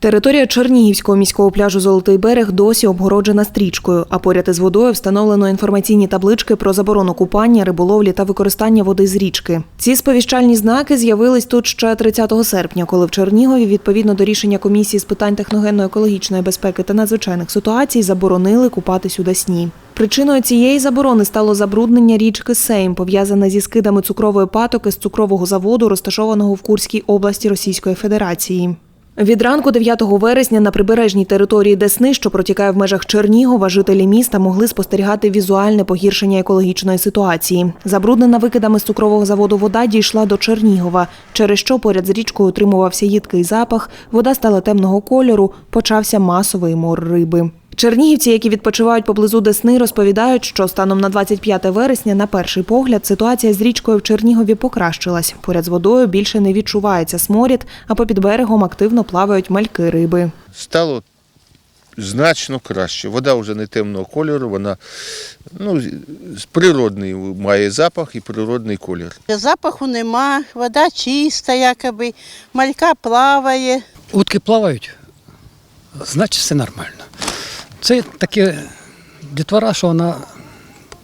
Територія Чернігівського міського пляжу Золотий берег досі обгороджена стрічкою, а поряд із водою встановлено інформаційні таблички про заборону купання, риболовлі та використання води з річки. Ці сповіщальні знаки з'явились тут ще 30 серпня, коли в Чернігові, відповідно до рішення комісії з питань техногенно-екологічної безпеки та надзвичайних ситуацій, заборонили купатись у Десні. Причиною цієї заборони стало забруднення річки Сейм, пов'язане зі скидами цукрової патоки з цукрового заводу, розташованого в Курській області Російської Федерації. Від ранку 9 вересня на прибережній території Десни, що протікає в межах Чернігова, жителі міста могли спостерігати візуальне погіршення екологічної ситуації. Забруднена викидами з цукрового заводу вода дійшла до Чернігова, через що поряд з річкою утримувався їдкий запах, вода стала темного кольору, почався масовий мор риби. Чернігівці, які відпочивають поблизу Десни, розповідають, що станом на 25 вересня, на перший погляд, ситуація з річкою в Чернігові покращилась. Поряд з водою більше не відчувається сморід, а попід берегом активно плавають мальки риби. стало значно краще. Вода вже не темного кольору, вона ну, природний має запах і природний колір. Запаху нема, вода чиста, якоби, малька плаває. Утки плавають, значить все нормально. Це таке дітвора, що вона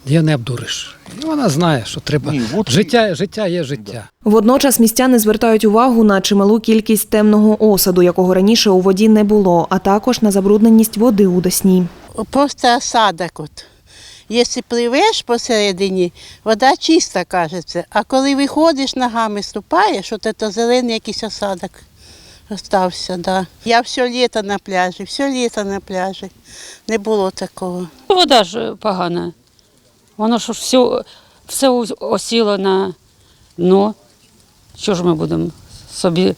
її не обдуриш. І вона знає, що треба. Ні, утки- Життя, життя є життя. Водночас містяни звертають увагу на чималу кількість темного осаду, якого раніше у воді не було, а також на забрудненість води у Десні. Просто осадок. От. Якщо пливеш посередині, вода чиста, кажеться, а коли виходиш ногами, ступаєш, от це зелений якийсь осадок остався. Да. Я все літо на пляжі, все літо на пляжі. Не було такого. Вода ж погана. Воно ж все, все осіло на дно. Що ж ми будемо собі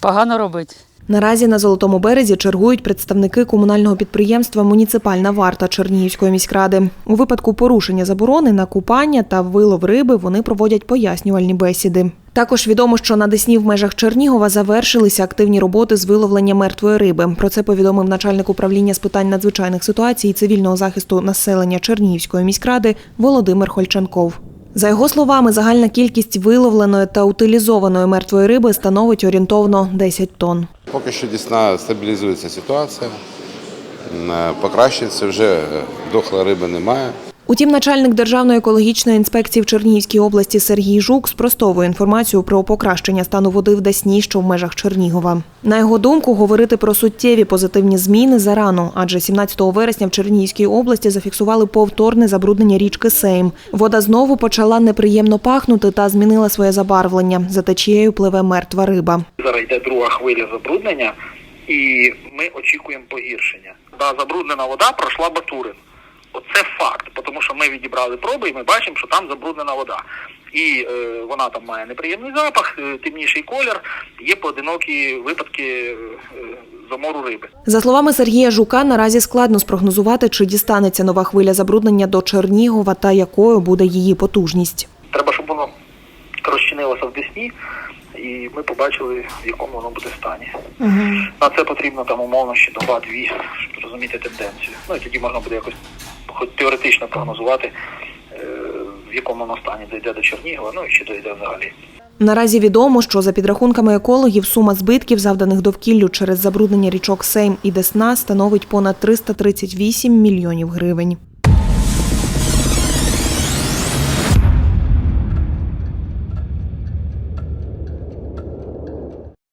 погано робити? Наразі на Золотому березі чергують представники комунального підприємства Муніципальна варта Чернігівської міськради. У випадку порушення заборони на купання та вилов риби вони проводять пояснювальні бесіди. Також відомо, що на Десні в межах Чернігова завершилися активні роботи з виловлення мертвої риби. Про це повідомив начальник управління з питань надзвичайних ситуацій і цивільного захисту населення Чернігівської міськради Володимир Хольченков. За його словами, загальна кількість виловленої та утилізованої мертвої риби становить орієнтовно 10 тонн. Поки що дійсно стабілізується ситуація, е, покращується, вже е, дохла риби немає. Утім, начальник Державної екологічної інспекції в Чернігівській області Сергій Жук спростовує інформацію про покращення стану води в Десні, що в межах Чернігова. На його думку, говорити про суттєві позитивні зміни зарано, адже 17 вересня в Чернігівській області зафіксували повторне забруднення річки Сейм. Вода знову почала неприємно пахнути та змінила своє забарвлення. За течією пливе мертва риба. Зараз йде друга хвиля забруднення, і ми очікуємо погіршення. Та забруднена вода пройшла Батурин. Ми відібрали проби і ми бачимо, що там забруднена вода. І е, вона там має неприємний запах, е, темніший колір, є поодинокі випадки е, замору риби. За словами Сергія Жука, наразі складно спрогнозувати, чи дістанеться нова хвиля забруднення до Чернігова та якою буде її потужність. Треба, щоб воно розчинилося в Десні, і ми побачили, в якому воно буде стані. На це потрібно там умовно ще доба-дві, щоб зрозуміти тенденцію. Ну і тоді можна буде якось хоч теоретично прогнозувати, е, в якому воно стані дійде до Чернігова, ну і чи дійде взагалі. Наразі відомо, що за підрахунками екологів сума збитків, завданих довкіллю через забруднення річок Сейм і Десна, становить понад 338 мільйонів гривень.